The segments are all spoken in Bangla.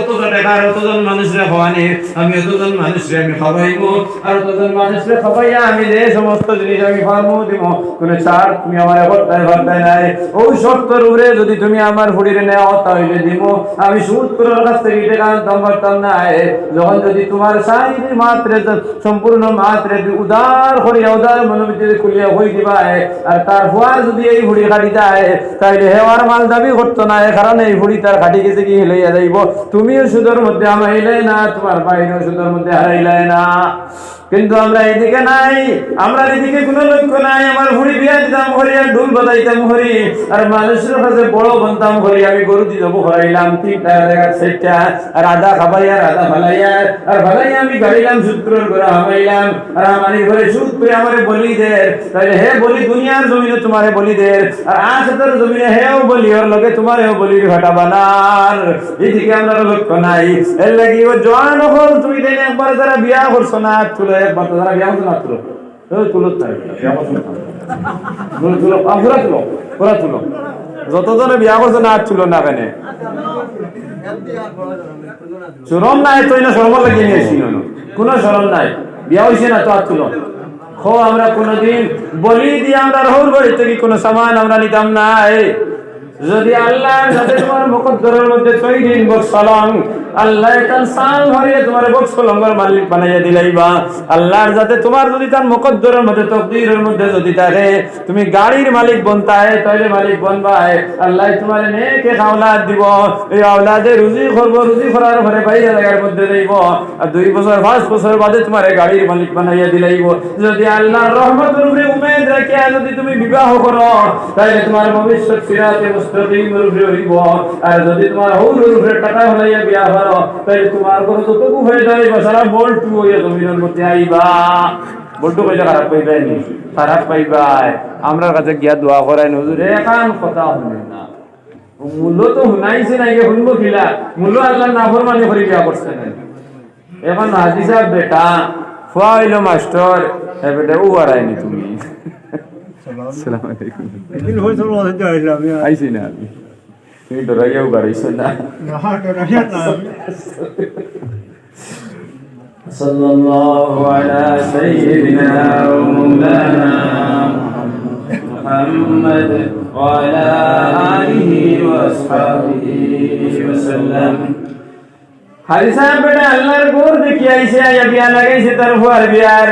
অতটা টাকা আর অতজন মানুষরে খাওয়ানি আমি অতজন মানুষরে আমি খাওয়াইবো আর অতজন মানুষরে খাওয়াইয়া আমি যে সমস্ত জিনিস আমি ফার্মও দিব। কোনো ছাড় তুমি আমার হত্যায় হত্যায় নাই। ওই শর্তর উপরে যদি তুমি আমার ফুড়িরে নেওয়া তাহলে দিব। আমি সুদ করার কাছ থেকে টাকা আনতাম পারতাম না। যখন যদি তোমার সাইনি মাত্রে, সম্পূর্ণ মাত্রে উদার করিয়া, উদার মনোবৃত্তি খুলিয়া হই দিবা আর তার ফুয়ার যদি এই ফুড়ি কাটি দেয় তাইলে হেওয়ার মাল দাবি করতো না। কারণে এই ফুড়ি তার কাটি গেছে কি লইয়া যাইব। তুমিও সুদের মধ্যে আমাইলে না তোমার বাইরেও সুদের মধ্যে হারাইলে না কিন্তু আমরা এদিকে নাই, আমরা এদিকে কোনো লক্ষ্য নাই। আমার ভুড়ি বিয়া দিতাম হরি আর ঢুল বাজাইতাম হরি আর মানুষের কাছে বড় বনতাম হরি আমি গরু দিয়ে যাব হরাইলাম তিনটা জায়গা সেটটা আর আদা খাবাইয়া আর ফালাইয়া। আর ফালাইয়া আমি গাড়িলাম, সূত্রর করে হামাইলাম। আর আমার ঘরে সুদ করে আমারে বলি দে। তাইলে হে বলি, দুনিয়ার জমিনে তোমারে বলি দে। আর আসাতের জমিনে হেও বলি, ওর লগে তোমারেও বলি ভাটা বানার। এদিকে আমরা লক্ষ্য নাই। এর লাগি ও জোয়ান হল, তুমি একবার যারা বিয়া করছ না তুলো তো না না তুলো। তুলো আ, পুরা তুলো না না নাই তুই না শরম লাগিয়ে নিয়েছি কোনো শরম নাই। বিয়া হয়েছে না তো আর তুলো। খো আমরা কোনোদিন বলি দিয়ে আমরা রহুর বাড়ি থেকে কোনো সামান আমরা নিতাম নাই। যদি আল্লাহর সাথে তোমার মুকদ্দরের মধ্যে ছয় দিন বক্সলং আল্লাহ তার সাল ভরিয়ে তোমার বক্সলঙ্গর মালিক বানাইয়া দিলাইবা। আল্লাহর যাতে তোমার যদি তার মুকদ্দরের মধ্যে, তকদিরের মধ্যে যদি থাকে তুমি গাড়ির মালিক বনতায় তাইলে মালিক বনবায়, আল্লাহ তোমার নেকে আওলাদ দিব। এই আওলাদে রুজি করব, রুজি করার পরে বাইরে জায়গার মধ্যে দেব আর দুই বছর, পাঁচ বছর বাদে তোমার গাড়ির মালিক বানাইয়া দিলাইব। যদি আল্লাহর রহমতের উপরে উমেদ রেখে যদি তুমি বিবাহ করো, তাইলে তোমার ভবিষ্যৎ সিরাতে মুস্তাকিমের উপরে হইব আর যদি তোমার হৌরের উপরে টাকা হলাইয়া বিয়া করো, তাইলে তোমার ঘর যতটুকু হয়ে যাইব, সারা বল্টু হইয়া জমিনের মধ্যে আইবা। বল্টু কইলে খারাপ পাইবাই নি? খারাপ পাইবাই। আমরার কাছে গিয়া দোয়া করাই হুজুর, একান কথা শুনে না। মূল্য তো শুনাইছে নাকি শুনব খিলা মূল্য আল্লাহ নাফর মানে করে বিয়া করছে এখন হাজি সাহেব, বেটা ফুয়া হইল মাস্টার, এ বেটা ও আড়াইনি তুমি। আসসালামু আলাইকুম দিন হয়েছে বলতে চাইলাম আইছি না আমি তুমি ডরাইয়াও বাড়াইছো না না তো না না صلى الله على سيدنا ومولانا محمد وعلى آله وأصحابه وسلم হাজি সাহেব বেটা আল্লাহর গোর দেখি আইছে আইয়া বিয়া লাগাইছে তার ফুয়ার বিয়ার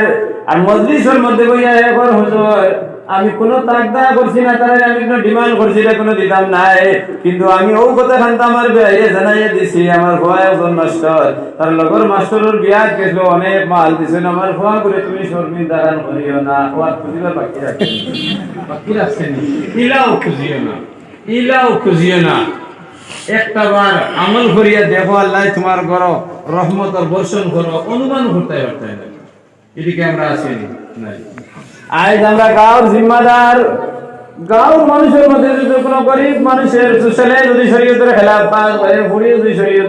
আর মজলিসের মধ্যে বইয়া একবার হুজুর আমি কোনো তাকদা করছি না, তার আমি কোনো ডিমান্ড করছি না, কোনো দিতাম নাই। কিন্তু আমি ও কথা খানতে আমার বাইরে জানাইয়া দিছি, আমার ফুয়া একজন মাস্টার। তার লগর মাস্টারের বিয়া গেছিল অনেক মাল দিছেন আমার ফুয়া করে তুমি শর্মিন দাঁড়ান করিও না। ও আর খুঁজিবার বাকি রাখছেন বাকি রাখছেন ইলাও খুঁজিও না। ইলাও খুঁজিও না। একটা বার আমল করিয়া দেখো আল্লাহ, তোমার ঘর রহমতর বর্ষণ করো অনুমান করতে পারতে এদিকে আমরা আসিনি নাই। আজ আমরা গাঁওর জিম্মাদার, গাঁওর মানুষের মধ্যে যদি কোনো গরিব মানুষের ছেলে যদি শরীয়তের খেলাফ পাস করে বুড়ি যদি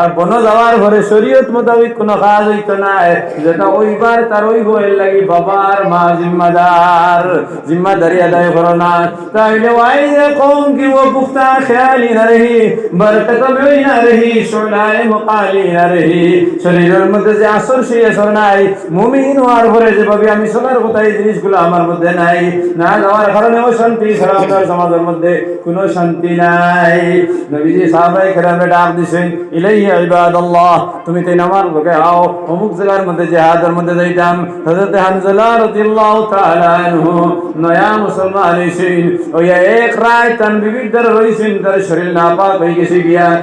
আর বন যাওয়ার ঘরে শরীয়ত মোতাবিক কোনো কাজ হইতো না। যেটা ওইবার তার ওই বইয়ের লাগি বাবার মা জিম্মাদার। জিম্মাদারি আদায় করো না। তাইলে ওয়াই যে কম কি, ও পুখতা খেয়ালি না রহি বরকত মেই না রহি সোনায় মুকালি না রহি শরীরের মধ্যে যে আসর, সেই আসর নাই। মুমিন হওয়ার পরে যেভাবে আমি শোনার কথা এই জিনিসগুলো আমার মধ্যে নাই। না যাওয়ার কারণেও শান্তি ছাড়া সমাজের মধ্যে কোনো শান্তি নাই। নবীজি সাহাবাই কেরামে ডাক দিছেন ইলাইহি ইবাদাল্লাহ, তুমি তাই নামার লোকে আও। অমুক জায়গার মধ্যে জেহাদের মধ্যে যাইতাম। হযরত হানজালা রাদিয়াল্লাহু তাআলা আনহু, নয়া মুসলমান হইছেন। ওই এক রায় তান বিবিধ রইছেন, তার শরীর নাপাক হয়ে গেছে গিয়া।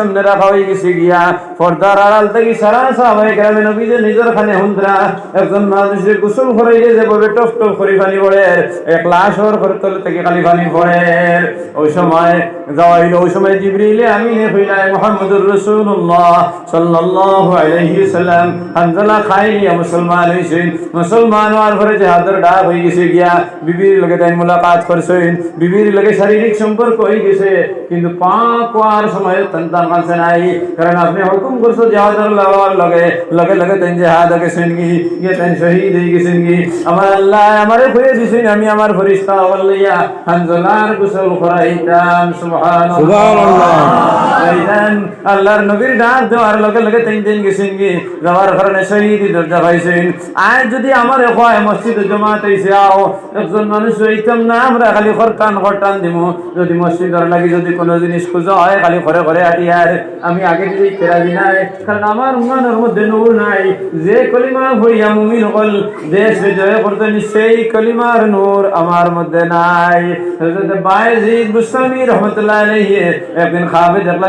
সামনে রাখা হয়ে গেছে গিয়া। পর্দার আড়াল থেকে সারা সাহাবাই গ্রামে নবীদের নিজের খানে হুন্দরা একজন মানুষের গোসল গিয়ে যে বলে টপ টপ করে পানি পড়ে, এক লাশ ওর ঘর তলে থেকে খালি পানি পড়ে। ওই সময় যাওয়া হইল ওই সময় জিবরিলে আমি হইলাই মোহাম্মদুর রাসূলুল্লাহ সাল্লাল্লাহু আলাইহি সাল্লাম হানজালা খাইলিয়া মুসলমান হইছেন। মুসলমান হওয়ার পরে জাহাদের ডাক হয়ে গেছে গিয়া বিবির লগে তাই মুলাকাত করছেন। বিবির লগে শারীরিক সম্পর্ক হয়ে গেছে, কিন্তু পাক হওয়ার সময় সন্তান মানছে নাই। কারণ আপনি হুকুম করছ জাহাদের লওয়ার লগে লগে লগে তাই জাহাদ গেছেন কি গিয়ে তাই শহীদ হয়ে গেছেন কি আমার আল্লাহ আমারে হয়ে দিছেন, আমি আমার ফরিস্তা বললিয়া হানজালার গোসল করাইতাম সুবহানাল্লাহ। আইদান আল্লাহর নবীর ডাক দেওয়ার লগে লগে তিন দিন গেছেন কি যাওয়ার কারণে শহীদ দরজা পাইছেন। আজ যদি আমার হয় মসজিদে জমাত হইছে, আও একজন মানুষ হইতাম না, আমরা খালি খরকান খরটান দিমু। যদি মসজিদের লাগি যদি কোনো জিনিস খুঁজো হয়, খালি ঘরে ঘরে আটিয়ার আমি আগে যদি ফেরাজি নাই। কারণ আমার মনের মধ্যে নূর নাই। যে কলিমা হইয়া মুমিন হল, দেশ বিজয় করতে সেই কলিমার নূর আমার মধ্যে নাই। বায়েজিদ বুস্তামি রহমতুল্লাহ আলাইহি, একদিন খাবে দেখলা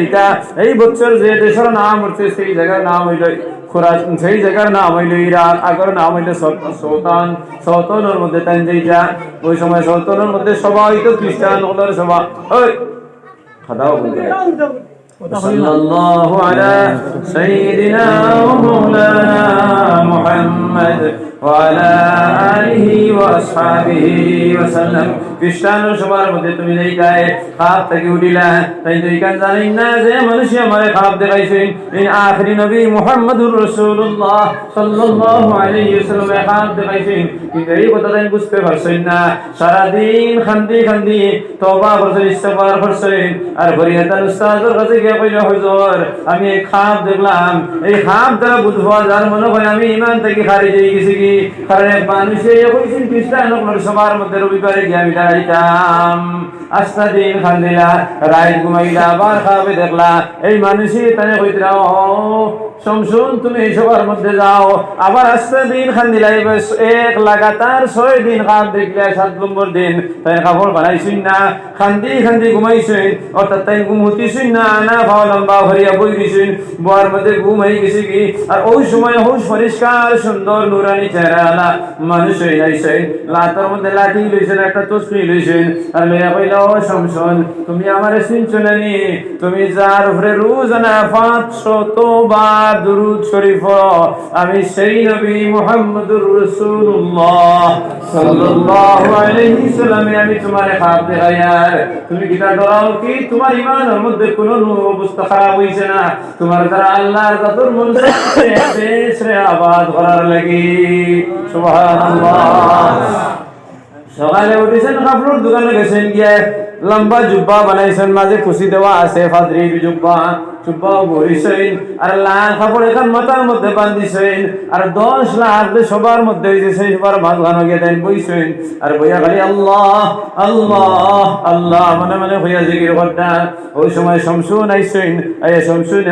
যাইতা এই বছর যে দেশের নাম উঠছে সেই জায়গার নাম হইল খুরাসান সেই জায়গার নাম হইল ইরাক আগর নাম হইল সৌতান সৌতনের মধ্যে তাই যেইটা ওই সময় সৌতনের মধ্যে সবাই হইতো খ্রিস্টান ওদের সভা ওই খাদাও বলতে صلى الله على سيدنا ومولانا محمد وعلى آله وأصحابه وسلم খ্রিস্টান সবার মধ্যে তুমি যেই গায়ে খাপ থেকে উঠিলা তাই তুই কান জানি না যে মানুষ আমারে খাপ দেখাইছেন এই আখরি নবী মুহাম্মদুর রাসূলুল্লাহ সাল্লাল্লাহু আলাইহি ওয়াসাল্লাম খাপ দেখাইছেন কিন্তু এই কথা তাই বুঝতে পারছেন না সারা দিন খান্দি খান্দি তওবা করছেন ইস্তেগফার করছেন আর ফরিয়াতার উস্তাদের কাছে গিয়ে কইল হুজুর আমি এই খাপ দেখলাম এই খাপ দ্বারা বুঝবো যার মনে হয় আমি ইমান থেকে খারিজ হয়ে গেছি কি কারণ মানুষে কইছেন খ্রিস্টান লোকের সবার মধ্যে রবিবারে গিয়ে আমি দাঁড়াইতাম। আস্তা দিন খান্দিলা, রাইত ঘুমাইলা আবার খাবে দেখলা, এই মানুষই তাহলে ও শমশুন তুমি এই সবার মধ্যে যাও। আবার আস্তে দিন খান্দিলা এবার এক লাগাতার ছয় দিন খাপ দেখলে সাত নম্বর দিন। তাই কাপড় বানাইছুন না, খান্দি খান্দি ঘুমাইছুন অর্থাৎ তাই ঘুম হতিছুন না না ভাও লম্বা ভরিয়া বই দিছুন বর মধ্যে ঘুম হয়ে গেছে কি? আর ওই সময় হুশ পরিষ্কার, সুন্দর নুরানি চেহারা মানুষ হয়ে যাইছে। লাতার মধ্যে লাঠি লইছেন, একটা তসমি লইছেন। আর লইয়া কইলা, ও শমশন তুমি আমারে চিনছো না নি? তুমি যার উপরে রোজানা পাঁচশত বার দুরুদ শরীফ, আমি সেই নবী মুহাম্মদুর রাসূলুল্লাহ সাল্লাল্লাহু আলাইহি সাল্লামে আমি তোমারে দেখাই আর তুমি কিতা ডরাও কি? তোমার ইমানের মধ্যে কোনো অবস্থা খারাপ হইছে না। তোমার দ্বারা আল্লাহর কতর মন দেশে আবাদ করার লাগি। সুবহানাল্লাহ। সকালে উঠেছেন, কাপড়ের দোকানে গেছেন গিয়ে, লম্বা জুব্বা বানাইছেন, মাঝে খুশি দেওয়া আছে, ফাদরির জুব্বা। মনে মনে শমসুন শমসুন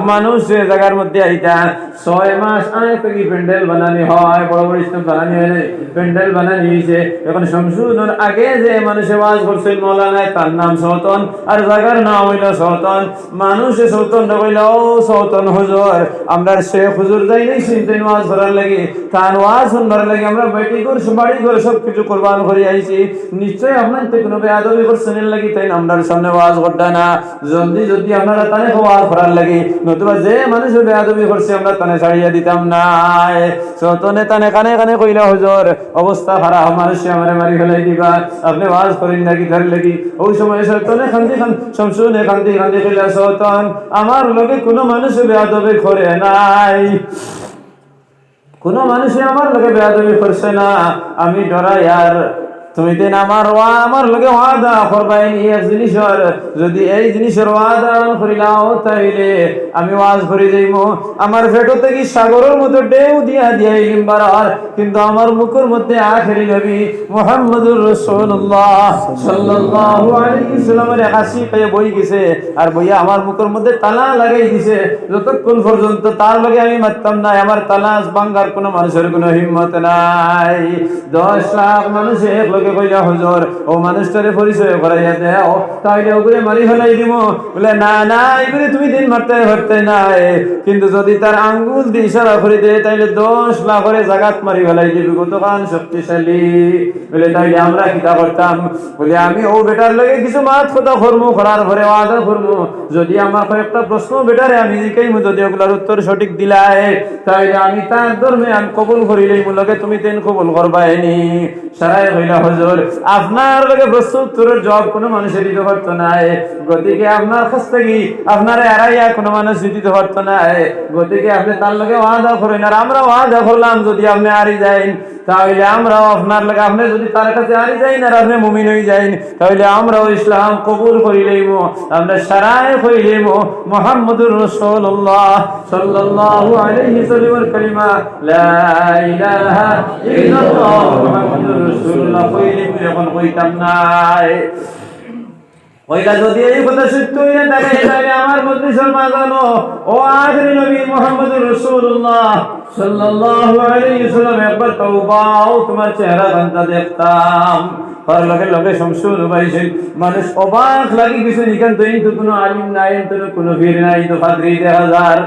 মানুষ জায়গার মধ্যে আইতা, ছয় মাস আগে থেকে প্যান্ডেল বানানি হয়, বড় বড় স্টেপ বানানি হয় প্যান্ডেল বানানি হয়েছে এখন শমসুনের আগে যে মানুষে ওয়াজ করছেন মৌলানা তার নাম সতন, আর জায়গার নাম হইল সৌতন মানুষে সৌতন কইল ও সৌতন হুজুর। আমরা শেখ হুজুর যাই নাই চিনতে ওয়াজ করার লাগি। তার ওয়াজ শুনবার লাগি। আমরা বেটি করে বাড়ি করে সব কিছু কোরবান করে আইছি। নিশ্চয় আপনার তো কোনো বেয়াদবি করছেন এর লাগি, তাই আমরা সামনে ওয়াজ করতে না। জলদি যদি আপনারা তানে ওয়াজ করার লাগি। নতুবা যে মানুষ বেয়াদবি করছে, আমরা তানে ছাড়িয়ে দিতাম না সৌতনে তানে কানে কানে কইলা, হুজুর, অবস্থা খারাপ, মানুষ আমারে মারি ফেলাই দিবা। আপনি ওয়াজ করেন নাকি তার লাগি? ওই সময় সৌতনে খান্দি খান শমশুনে কইলা সৌতন, আমার লগে কোনো মানুষ বেয়াদবি করে নাই। কোন মানুষে আমার লগে বেয়াদবি করছে না। আমি ডরাই আর তুমি দিন আমার ওয়া, আমার লগে ওয়াদা করবাই এক জিনিসের, যদি এই জিনিসের ওয়াদা করিলাও তাইলে আমি ওয়াজ করি যাইমু। আমার পেটো থেকে সাগরের মতো ঢেউ দিয়া দিয়া বারার কিন্তু আমার মুখের মধ্যে আখেরি নবী মুহাম্মদুর রাসূলুল্লাহ সাল্লাল্লাহু আলাইহি সাল্লামের হাসি পেয়ে বই গেছে, আর বইয়া আমার মুখের মধ্যে তালা লাগাই দিছে। যতক্ষণ পর্যন্ত তার লগে আমি মারতাম না আমার তালাশ বাঙ্গার কোনো মানুষের কোনো হিম্মত নাই। দশ লাখ মানুষ লগে কইলা হুজুর, ও মানুষটারে পরিচয় করাইয়া দেও, তাইলে ওগুলো মারি ফেলাই দিব বলে, না না, এগুলো তুমি দিন মারতে পারতে নাই। কিন্তু যদি তার আঙ্গুল দিয়ে ইশারা করে দেয়, তাইলে দশ লাখ করে জাগাত মারি ফেলাই দিবি, কতখান শক্তিশালী? বলে, তাইলে আমরা কিতা করতাম? বলে, আমি ও বেটার লগে কিছু মাত কথা করমু, করার পরে ওয়াদা করমু। যদি আমার কয়েকটা প্রশ্ন, বেটারে, আমি জিকাইমু যদি ওগুলার উত্তর সঠিক দিলাই, তাইলে আমি তার ধর্মে আমি কবুল করিলেই লগে তুমি তেন কবুল করবাইনি। সারাই হইলা হজুর আপনার লগে প্রশ্ন উত্তরের জবাব কোনো দিতে পারতো গতিকে আপনার এড়াইয়া কোনো মানুষ দিতে পারতো গতিকে আপনি তার লগে ওয়াদা করেন, আর আমরা ওয়াদা করলাম যদি আপনি আরি যাইন, তাহলে আমরাও আপনার আপনি যদি তার কাছে আরি আপনি মুমিন হয়ে যাইন, তাহলে আমরাও ইসলাম কবুল আমরা সারায় মুহাম্মদুর সাল্লাল্লাহু আলাইহি সাল্লামের কালিমা, লা ইলাহা ইল্লাল্লাহ রাসূলুল্লাহ। যখন কইতাম নাই ওইটা যদি এই কথা সত্য তাহলে আমার ও নবী মুহাম্মদুর রাসূলুল্লাহ সাল্লাল্লাহু আলাইহি ওয়াসাল্লাম, একবার তোমার চেহারা দেখতাম। লগে লগে বাইছেন মানুষ অবাক লাগি কিছু নিকান তো কোনো আলিম নাই তো কোনো বীর নাই তো ফাদরি দেখা যার।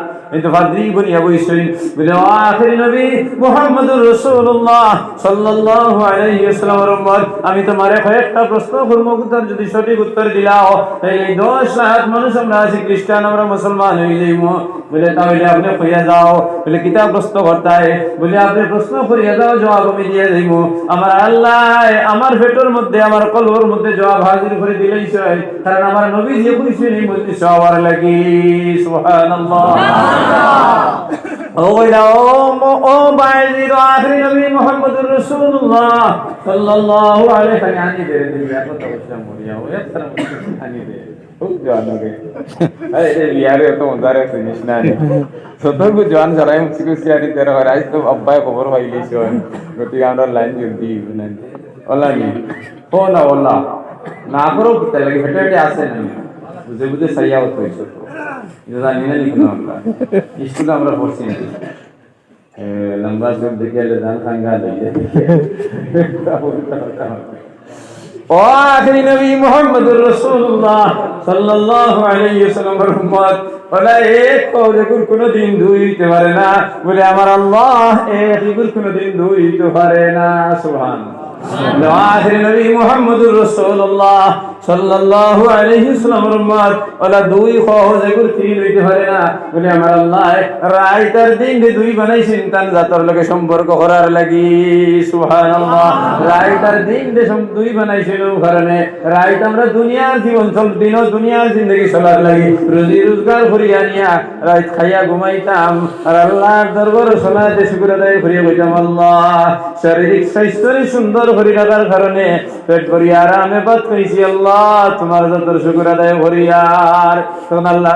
ফাদরি বলিয়া বইছেন বলে ও আখরি নবী মুহাম্মদুর রাসূলুল্লাহ সাল্লাল্লাহু আলাইহি ওয়াসাল্লামের উম্মত আমি তোমারে কয়েকটা প্রশ্ন করব উত্তর যদি সঠিক উত্তর দিলাও এই দশ লাখ মানুষ আমরা আছি, খ্রিস্টান আমরা মুসলমান হয়ে যাইব। বলে, তাহলে আপনি কইয়া যাও। বলে কিতাব প্রশ্ন করতায়। বলে, আপনি প্রশ্ন করিয়া যাও, জবাব আমি দিয়ে যাইব আমার আল্লাহ আমার পেটের মধ্যে, আমার কলবর মধ্যে জবাব হাজির করে দিলেই কারণ আমার নবী যে কইছেন এই মধ্যে সবার লাগি, সুবহানাল্লাহ। ও বইলা ও ম- ও বাইজির আখরি নবী মুহাম্মদুর রাসূলুল্লাহ সাল্লাল্লাহু আলাইহি ওয়া সাল্লাম দে দিয়া কত বছর মরিয়া ও একবার আনি জৈবদের সাইয়াওয়াত হয়েছে এটা জানি না আমরা স্কুলে আমরা পড়ছি লম্বা চোখ দেখে এলে দিয়ে। ও, আখরি নবী রাসূলুল্লাহ সাল্লাল্লাহু আলাইহি উম্মত ওলা এক কোনদিন ধুইতে পারে না। বলে, আমার আল্লাহ এক ইকুর কোনদিন ধুইতে পারে না। সুবহান আখরি নবী মুহাম্মদুর রাসূলুল্লাহ সাল্লাল্লাহু আলাইহি ওয়াসাল্লামের উম্মত ওলা দুই সহজ এগুর তিন হইতে পারে না। বলে আমার আল্লাহ রাইতার দিন যে দুই বানাইছেন তান জাতর লগে সম্পর্ক করার লাগি। সুবহানাল্লাহ। রাইতার দিন দুই বানাইছিল কারণে রাইত আমরা দুনিয়ার জীবন চল দিন দুনিয়ার জিন্দগি চলার লাগি। রুজি রোজগার করিয়া নিয়া রাইত খাইয়া ঘুমাইতাম। আর আল্লাহর দরবার সোনাতে শুকুর আদায় করিয়া কইতাম আল্লাহ শারীরিক স্বাস্থ্যরে সুন্দর করি রাখার কারণে পেট করিয়া আরামে বাদ কইছি আল্লাহ। তোমার যত শুকুর আদায় করি আর তখন আল্লাহ